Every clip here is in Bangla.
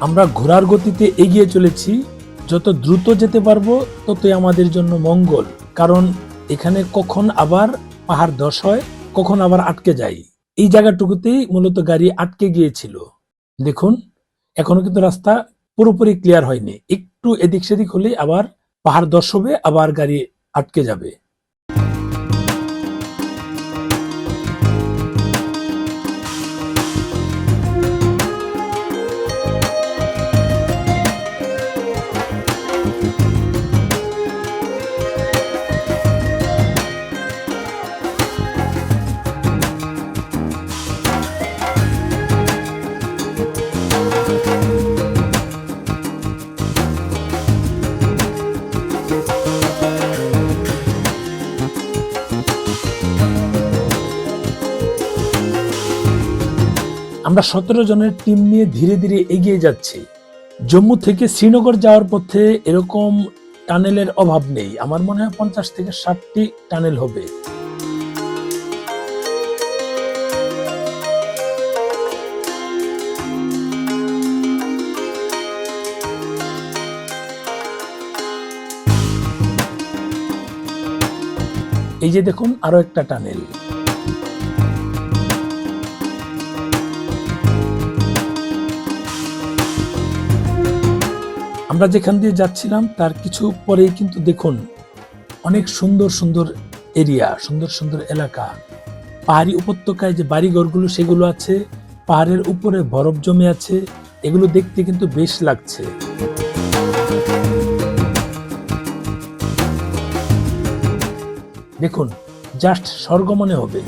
আমরা ঘোড়ার গতিতে এগিয়ে চলেছি। যত দ্রুত যেতে পারব, ততই আমাদের জন্য মঙ্গল। কারণ এখানে কখন আবার পাহাড় ধস হয়, কখন আবার আটকে যায়। এই জায়গাটুকুতেই মূলত গাড়ি আটকে গিয়েছিল। দেখুন, এখনও কিন্তু রাস্তা পুরোপুরি ক্লিয়ার হয়নি। একটু এদিক সেদিক হলেই আবার পাহাড় ধস হবে, আবার গাড়ি আটকে যাবে। আমরা সতেরো জনের টিম নিয়ে ধীরে ধীরে এগিয়ে যাচ্ছি। জম্মু থেকে শ্রীনগর যাওয়ার পথে এরকম টানেলের অভাব নেই। আমার মনে হয় পঞ্চাশ থেকে ষাটটি টানেল হবে। এই যে দেখুন, আরও একটা টানেল। আমরা যেখান দিয়ে যাচ্ছিলাম, তার কিছু পরেই কিন্তু দেখুন, অনেক সুন্দর সুন্দর এরিয়া সুন্দর সুন্দর এলাকা। পাহাড়ি উপত্যকায় যে বাড়িঘরগুলো, সেগুলো আছে, পাহাড়ের উপরে বরফ জমে আছে, এগুলো দেখতে কিন্তু বেশ লাগছে। দেখুন জাস্ট স্বর্গ মনে হবে।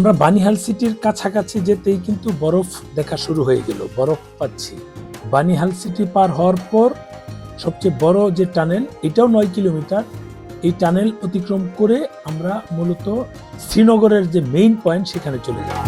আমরা বানিহাল সিটির কাছাকাছি যেতেই কিন্তু বরফ দেখা শুরু হয়ে গেল, বরফ পাচ্ছি। বানিহাল সিটি পার হওয়ার পর সবচেয়ে বড় যে টানেল, এটাও নয় কিলোমিটার, এই টানেল অতিক্রম করে আমরা মূলত শ্রীনগরের যে মেইন পয়েন্ট সেখানে চলে যাব।